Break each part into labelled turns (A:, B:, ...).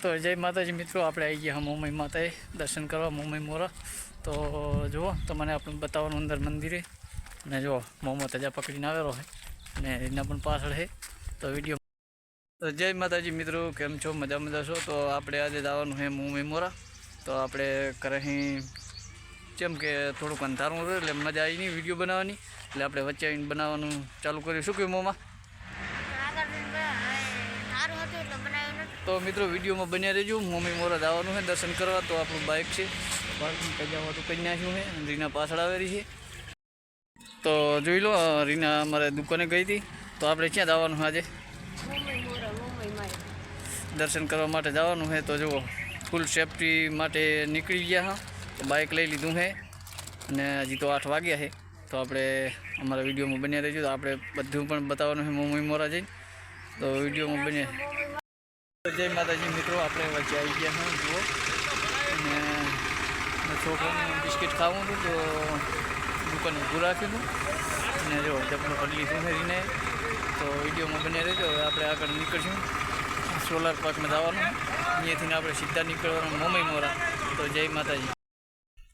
A: તો જય માતાજી મિત્રો, આપણે આવી ગયા મુંબઈ માતાએ દર્શન કરવા મુંબઈ મોરા. તો જુઓ, તમને આપણે બતાવવાનું અંદર મંદિરે. અને જુઓ, મોમો તજા પકડીને આવેલો હોય અને એના પણ પાછળ છે તો વીડિયો તો જય માતાજી મિત્રો, કેમ છો? મજા મજા છો? તો આપણે આજે જવાનું છે મુંબઈ મોરા. તો આપણે કરે જેમ કે થોડુંક અંધારું રહ્યું એટલે મજા આવી નહીં વીડિયો બનાવવાની. એટલે આપણે વચ્ચે આવીને બનાવવાનું ચાલુ કર્યું. શું કહ્યું મોમાં
B: સારું હતું એટલે બનાવ્યું નથી
A: તો મિત્રો વિડીયોમાં બન્યા રહેજો. મમ્મી મોરા જવાનું છે. દર્શન કરવા. તો આપણું બાઇક છે. બાઇકનું તો કરી નાખ્યું છે. રીના પાછળ આવેલી છે. તો જોઈ લો રીના અમારે દુકાને ગઈ હતી. તો આપણે ક્યાં જવાનું છે આજે? દર્શન કરવા માટે જવાનું છે. તો જુઓ ફૂલ સેફટી માટે નીકળી ગયા હા. તો બાઇક લઈ લીધું છે. અને હજી તો આઠ વાગ્યા છે. તો આપણે અમારા વિડીયોમાં બન્યા રહીશું તો આપણે બધું પણ બતાવવાનું છે મમ્મી મોરા જઈને. તો વિડીયોમાં બન્યા. જય માતાજી મિત્રો, આપણે વચ્ચે આવી ગયા હા જુઓ. અને છોકરાને બિસ્કિટ ખાવું હતું તો દુકાને ઊભું રાખ્યું અને જો ચપલું કરી સુધરીને તો વિડીયોમાં બને રહેજો. હવે આપણે આગળ નીકળશું. સોલાર પાર્કમાં જવાનું. અહીંયાથી આપણે સીધા નીકળવાનું મોમઈ મોરા. તો જય માતાજી.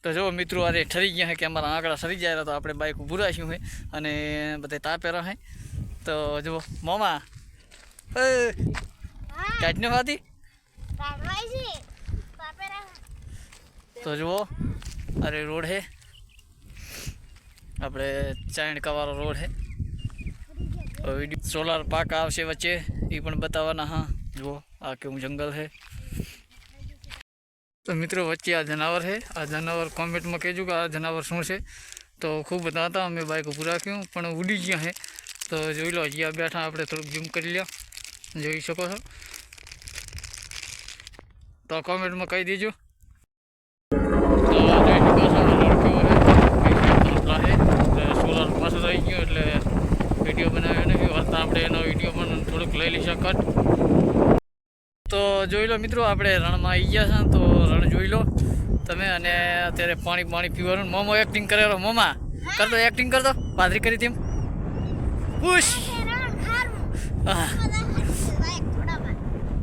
A: તો જો મિત્રો અરે ઠરી ગયા હે કે અમારા આંકડા સરી જાય તો આપણે બાઇક ઊભું રાખ્યું હે અને બધે તાપે રહે. તો જુઓ, મોમા. કાઢને વાતી તો જુઓ અરે રોડ હે. આપણે ચાણકાવાળો રોડ હે. વીડિયો સોલાર પાક આવશે વચ્ચે એ પણ બતાવવાના હા. જુઓ આ કેવું જંગલ હે. તો મિત્રો વચ્ચે આ જનાવર છે આ જનાવર કોમેન્ટમાં કહેજો કે આ જનાવર શું છે. તો ખૂબ બધા હતા અમે બાઇક ઊભું રાખ્યું પણ ઉડી ગયા છે તો જોઈ લો અહીંયા બેઠા આપણે થોડુંક ઝૂમ કરી લ્યો. જોઈ શકો છો. તો કોમેન્ટમાં કહી દેજો. સોલાર પાછળ આવી ગયો એટલે વીડિયો બનાવ્યો નથી. વાર્તા આપણે એનો વીડિયો પણ થોડુંક લઈ લઈ શકત તો જોઈ લો મિત્રો આપણે રણમાં આવી ગયા છે. તો રણ જોઈ લો. તમે અને અત્યારે પાણી પાણી પીવાનું. મોમો એક્ટિંગ કરેલો. મોમા કરતો એક્ટિંગ કરતો પાદરી કરી તેમ ખુશ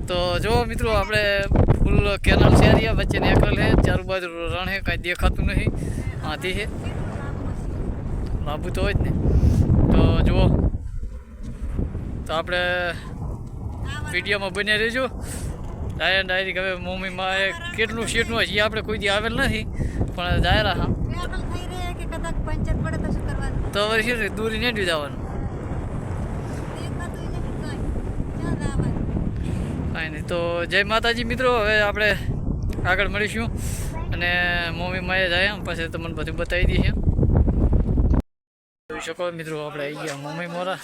A: તો જો મિત્રો આપણે ફૂલ કેનાલ છે રહ્યા વચ્ચે નેકરલ છે. ચારો બાજુ રણ છે કાંઈ દેખાતું નહીં હાથી છે. લાંબુ તો હોય જ ને. તો જુઓ. તો આપણે વિડીયોમાં બની રહેજો. ડાયરા ડાયરી હવે મમ્મીમાં એ કેટલું સીટનું એ આપણે કોઈ દી આવેલ નથી. પણ ડાયરા હા.
B: તો
A: હવે શું દૂરી નહીં જવાનું
B: દેખાતું નથી કઈ ક્યાં જવાનું
A: કાંઈ નહીં. તો જય માતાજી મિત્રો, હવે આપણે આગળ મળીશું. અને મમ્મી માએ જાય પછી તમને બધું બતાવી દઈએ. જોઈ શકો મિત્રો, આપણે આવી ગયા મમ્મી મોરા.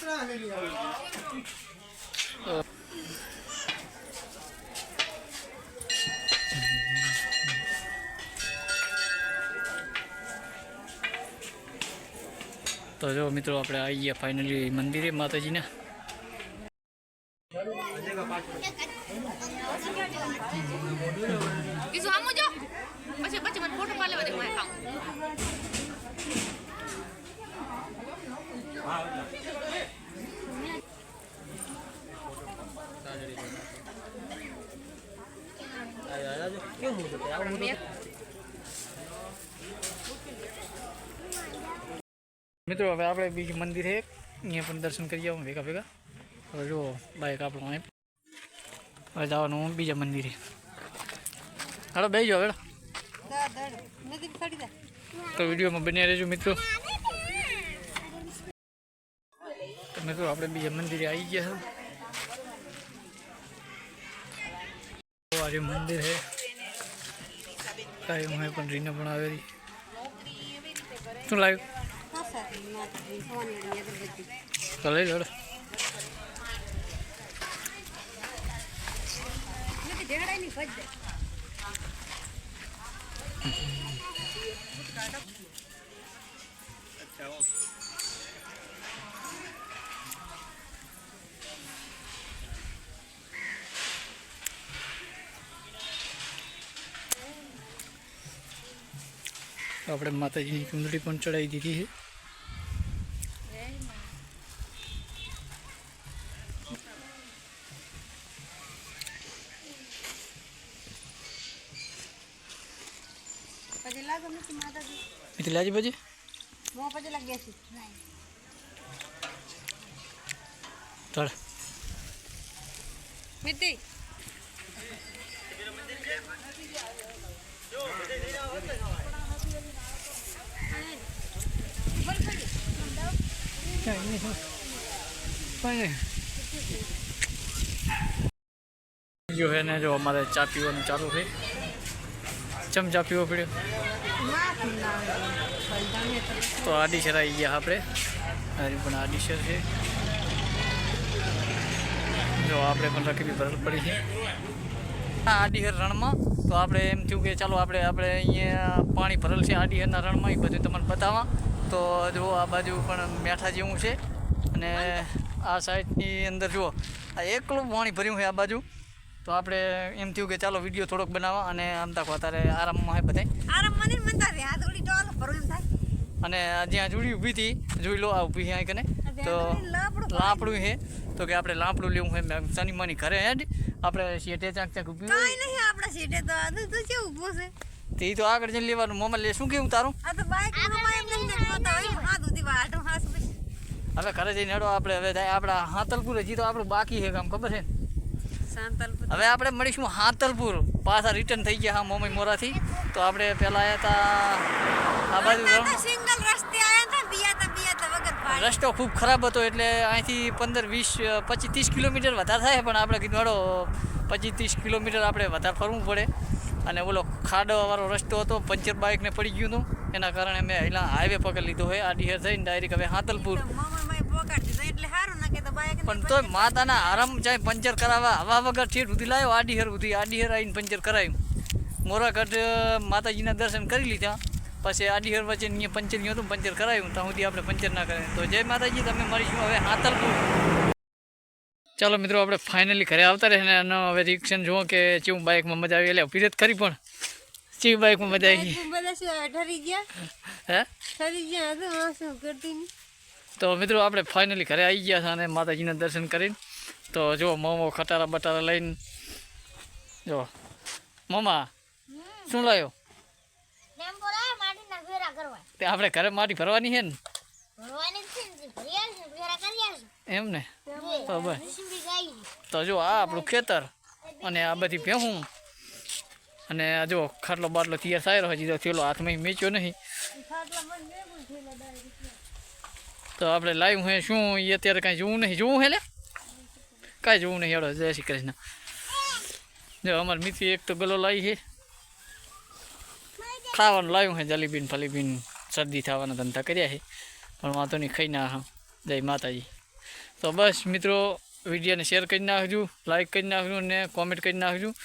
A: તો જો મિત્રો, આપણે આવી ગયા ફાઇનલી મંદિરે માતાજીના
C: બીજું આમ જો પછી પછી મને ફોટો પાડે બધે મારે કામ
A: મિત્રો, હવે આપણે બીજું મંદિર છે. અહીંયા પણ દર્શન કરી આવું ભેગા ભેગા. હવે જો બાઈક આપણું અહીં. હવે જવાનું બીજા મંદિરે. હાલો બે જાઓ, હેડો. તો વિડીયોમાં બન્યા રહેજો, મિત્રો. તો મિત્રો, આપણે બીજા મંદિરે આવી ગયા છે. મંદિર છે. કાંઈ હું પણ રીને પણ આવેલી શું લાવ્યું તો લઈ લો હેડો. આપણે માતાજીની ચૂંદડી પણ ચડાવી દીધી છે
B: પછી લાગો નથી માતાજી
A: એથી લાજી પછી
B: મોં પછી લાગ્યા છે
A: ચાલ
B: મિટ્ટી
A: જો હે ને જો અમારે ચા પીવાનું ચાલુ છે ચમ ચા પીવો પડ્યો? તો આડીસર આવી ગયા આપણે. હરી પણ આડીસર છે જો આપણે પણ રખી ભરત પડી છે. આડીહર રણમાં. તો આપણે એમ થયું કે ચાલો આપણે આપણે અહીંયા પાણી ભરેલ છે આડીહરના રણમાં, એ બધું તમને બતાવવા. તો જુઓ આ બાજુ પણ મેઠા જેવું છે. અને આ સાઈડની અંદર જુઓ, આ એકલું પાણી ભર્યું છે આ બાજુ. તો આપણે એમ થયું કે ચાલો વીડિયો થોડોક બનાવવા અને આમ તાકો અત્યારે આરામમાં હોય બધે
B: આરામ નહીં મનતા રે આ થોડી ડોલ ભરો એમ થાય.
A: અને જ્યાં જોડી ઊભી હતી જોઈ લો આ ઊભી અહીં કને તો
B: લાપડું
A: છે તો કે આપણે લાપડું લેવું હોય મેં શનિ માની ઘરે હેડ. આપણે શેઠે ચાક ચાક ઊભી
B: કાઈ નહીં આપણે શેઠે તો આ તો છે ઊભો છે?
A: તે તો આગળ જઈને લેવાનું. મોમાં લે શું કેવું તારું?
B: આ તો બાઈકમાં એમ નહીં કરતા હોય હાથ ઉધી વાટું હાથ
A: હવે ઘરે જઈને હેડો આપણે હવે જાય આપણા હાતલપુર હજી તો આપણું બાકી છે કામ ખબર છે ને? હવે આપણે મળીશું હાતલપુર. પાછા રિટર્ન થઈ ગયા હા મોમઈ મોરાથી. તો આપણે પહેલાં આવ્યા હતા આ બાજુ
B: રસ્તે આયા
A: ખૂબ ખરાબ હતો એટલે અહીંથી પંદર વીસ પચીસ ત્રીસ કિલોમીટર વધારે થાય પણ આપણે કીધું હેડો પચીસ ત્રીસ કિલોમીટર આપણે વધારે ફરવું પડે. અને ઓલો ખાડોવાળો રસ્તો હતો પંચર બાઇકને પડી ગયું હતું. એના કારણે મેં અહીંયા હાઈવે પકડી લીધો હોય આ ડીહર થઈને ડાયરેક્ટ હવે હાતલપુર.
B: મામા એટલે
A: પણ તોય માતાના આરામ જાય પંચર કરાવવા. હવા વગર ઠેઠ સુધી લાવ્યો આડી હેર સુધી આડીહર આવીને પંચર કરાવ્યું મોરાગઢ માતાજીના દર્શન કરી લીધા. પછી આડી હેર વચ્ચે અહીંયા પંચર ગયું હતું પંચર કરાવ્યું ત્યાં સુધી આપણે પંચર ના કરે તો જય માતાજી તમે મળીશું હવે હાતલપુર ચાલો મિત્રો આપણે ફાઇનલી ઘરે આવતા રહે ને હવે રિએક્શન જુઓ કે કેવું બાઇકમાં મજા આવી. એટલે ફિરત ખરી પણ. કેવી બાઇકમાં મજા આવી
B: ગયા?
A: હે?
B: ગયા શું કરતી? નહીં
A: તો મિત્રો આપણે ફાઇનલી ઘરે આવી ગયા છે અને માતાજીના દર્શન કરીને. તો જો મોમો ખટારા બટારા લઈને. જો મોમા શું લાવ્યો તે આપણે ઘરે માટી ભરવાની છે ને? એમ ને? તો બસ. તો જો આ આપણું ખેતર અને આ બધી ભેહું. અને આ જો ખાટલો બાટલો તૈયાર થાય રહ્યો હજી તો થયેલો હાથમાં મેચ્યો નહીં. તો આપણે લાવ્યું હે, શું એ અત્યારે કાંઈ જોવું નહીં, જોવું હે લે? કાંઈ જોવું નહીં, હેડો, જય શ્રી કૃષ્ણ. જો, અમારે મીઠી એક તો ગલો લાવી છે ખાવાનું લાવ્યું છે જલીબીન ફલીબીન, શરદી થવાના ધંધા કર્યા છે પણ વાંધો નહીં, ખાઈ ના જય માતાજી. તો બસ મિત્રો, વિડીયોને શેર કરી નાખજો, લાઈક કરી નાખજો ને કોમેન્ટ કરી નાખજો.